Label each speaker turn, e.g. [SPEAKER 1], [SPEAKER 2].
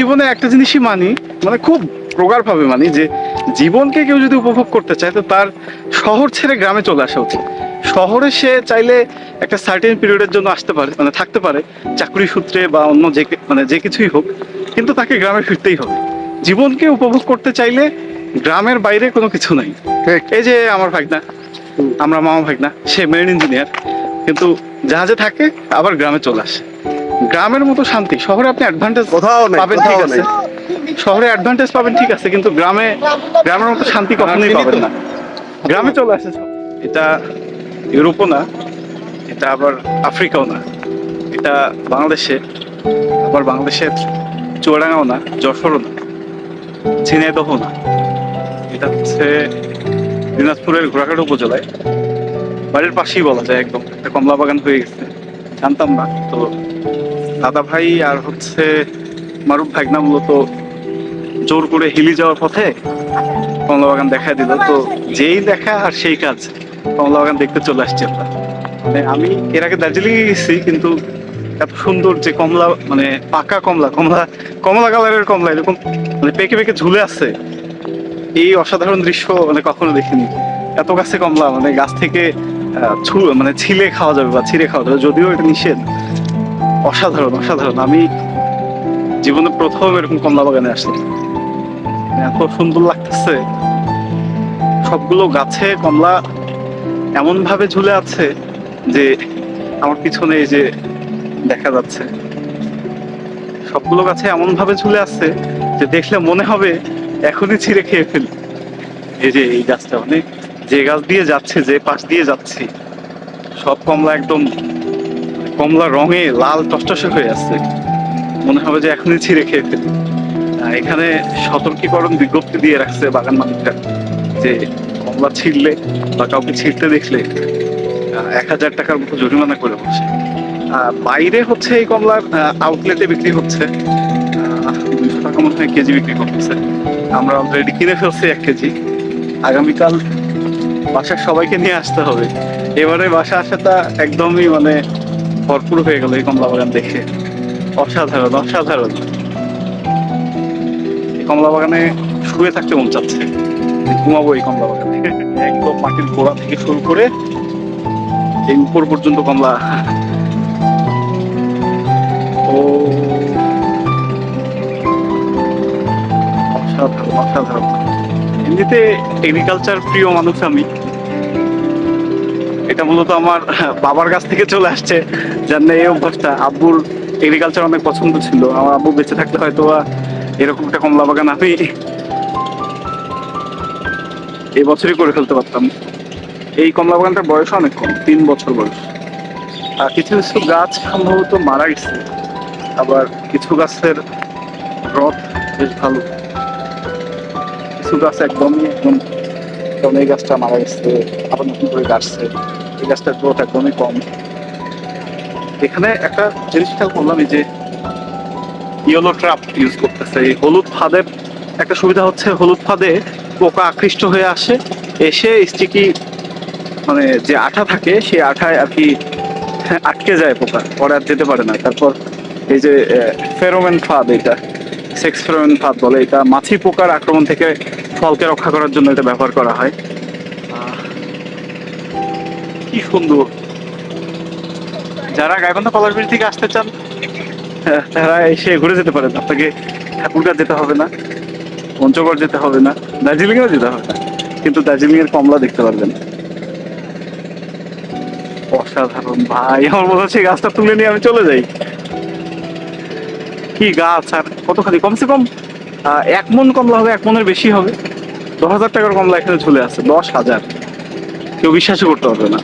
[SPEAKER 1] জীবনে একটা জিনিসই মানি মানে খুব প্রগাঢ় ভাবে মানি যে জীবনকে কেউ যদি উপভোগ করতে চায় তো তার শহর ছেড়ে গ্রামে চলে আসা উচিত। শহরে সে চাইলে একটা সার্টেন পিরিয়ডের জন্য আসতে পারে মানে থাকতে পারে চাকরি সূত্রে বা অন্য যে মানে যে কিছুই হোক কিন্তু তাকে গ্রামে ফিরতেই হবে। জীবনকে উপভোগ করতে চাইলে গ্রামের বাইরে কোনো কিছু নাই। এই যে আমার ভাগনা আমরা মামা ভাগনা সে মেরিন ইঞ্জিনিয়ার কিন্তু জাহাজে থাকে আবার গ্রামে চলে আসে। গ্রামের মতো শান্তি। শহরে আপনি অ্যাডভান্টেজ
[SPEAKER 2] কোথাও
[SPEAKER 1] পাবেন ঠিক আছে। শহরে অ্যাডভান্টেজ পাবেন ঠিক আছে কিন্তু গ্রামে গ্রামের মতো শান্তি কখনোই পাবেন না। গ্রামে চলে আসে এটা ইউরোপও না এটা আবার আফ্রিকাও না। এটা বাংলাদেশে আবার বাংলাদেশের চুয়াডাঙ্গাও না যশোরও না ঝিনাইদহ না। এটা হচ্ছে দিনাজপুরের ঘোড়াঘাট উপজেলায়। বাড়ির পাশেই বলা যায় একদম। একটা কমলা বাগান হয়ে গেছে। জানতাম না তো দাদা ভাই আর হচ্ছে মারুফ ভাগনা মূলত জোর করে হিলি যাওয়ার পথে কমলা বাগান দেখা দিল। তো যেই দেখা আর সেই কাজ কমলা বাগান দেখতে চলে আসছে আমরা। মানে আমি এর আগে দার্জিলিং গেছি, কিন্তু এত সুন্দর যে কমলা মানে পাকা কমলা কমলা কমলা কালারের কমলা, এরকম মানে পেকে পেকে ঝুলে আছে, এই অসাধারণ দৃশ্য মানে কখনো দেখিনি। এত গাছে কমলা মানে গাছ থেকে মানে ছিলে খাওয়া যাবে বা ছিঁড়ে খাওয়া যাবে, যদিও এটা নিষেধ। অসাধারণ অসাধারণ। আমি জীবনে প্রথম এরকম কমলা বাগানে মানে এত সুন্দর লাগতেছে। সবগুলো গাছে কমলা এমন ভাবে ঝুলে আছে যে আমার পিছনে এই যে দেখা যাচ্ছে। সবগুলো গাছে এমন ভাবে ঝুলে আছে যে দেখলে মনে হবে এখনই ছিঁড়ে খেয়ে ফেলি। এই যে এই গাছটা মানে যে গাছ দিয়ে যাচ্ছে, যে পাশ দিয়ে যাচ্ছি, সব কমলা একদম কমলা রঙে লাল টসটসে হয়ে আছে। মনে হবে যে এখনই ছিঁড়ে খেয়ে ফেলি। এখানে সতর্কীকরণ বিজ্ঞপ্তি দিয়ে রাখছে বাগান মালিকরা যে কমলা ছিঁড়লে বা কাউকে ছিঁড়তে দেখলে এক হাজার টাকার মতো জরিমানা করে বসে। বাইরে হচ্ছে এই কমলার আউটলেটে বিক্রি হচ্ছে। দুইশো টাকা হয় কেজি বিক্রি করতেছে। আমরা অলরেডি কিনে ফেলছি এক কেজি। আগামীকাল বাসার সবাইকে নিয়ে আসতে হবে। এবারে বাসা আসাটা একদমই মানে ভরপুর হয়ে গেল এই কমলা বাগান দেখে। অসাধারণ অসাধারণ। এই কমলা বাগানে শুয়ে থাকতে মন চাচ্ছে। ঘুমাবো এই কমলা বাগানে। একদম মাটির গোড়া থেকে শুরু করে এই উপর পর্যন্ত কমলা। ও। অসাধারণ অসাধারণ। এমনিতে এগ্রিকালচার প্রিয় মানুষ আমি। এটা মূলত আমার বাবার কাছ থেকে চলে আসছে, যার এই অভ্যাসটা। আব্বুর এগ্রিকালচার অনেক পছন্দ ছিল। আমার আব্বু বেঁচে থাকলে হয়তো এরকম একটা কমলা বাগান আমি এই বছরই করে ফেলতে পারতাম। এই কমলা বাগানটার বয়স অনেক কম, তিন বছর বয়স। আর কিছু কিছু গাছ সম্ভবত মারা গেছে। আবার কিছু গাছের গ্রথ বেশ ভালো। কিছু গাছ একদমই একদম যেমন এই গাছটা মারা গেছে, আবার নতুন করে গাছছে। এই গাছটার গ্রোথ একদমই কম। এখানে একটা জিনিস খেয়াল করলাম, এই যে ইয়েলো ট্রাপ ইউজ করতেছে, এই হলুদ ফাঁদের একটা সুবিধা হচ্ছে, হলুদ ফাঁদে পোকা আকৃষ্ট হয়ে আসে, এসে স্টিকি মানে যে আঠা থাকে, সেই আঠায় আর কি আটকে যায় পোকা, পরে আর যেতে পারে না। তারপর এই যে ফেরোমেন ফাঁদ এটা সেক্স ফেরোমেন ফাঁদ বলে, এটা মাছি পোকার আক্রমণ থেকে ফলকে রক্ষা করার জন্য এটা ব্যবহার করা হয়। কি সুন্দর। যারা গাইবান্ধা পলাশবাড়ি থেকে আসতে চান হ্যাঁ, তারা এসে ঘুরে যেতে পারেন। আপনাকে ঠাকুরগাঁ যেতে হবে না পঞ্চগড় যেতে হবে না দার্জিলিংও যেতে হবে না। কিন্তু দার্জিলিং এর কমলা দেখতে পারবেন। অসাধারণ। ভাই আমার মনে হচ্ছে গাছটা তুলে নিয়ে আমি চলে যাই। কি গাছ আর কতখানি? কমসে কম এক মন কমলা হবে এক মনের বেশি হবে। দশ হাজার টাকার কমলা এখানে ঝুলে আছে দশ হাজার। কেউ বিশ্বাসই করতে পারবে না।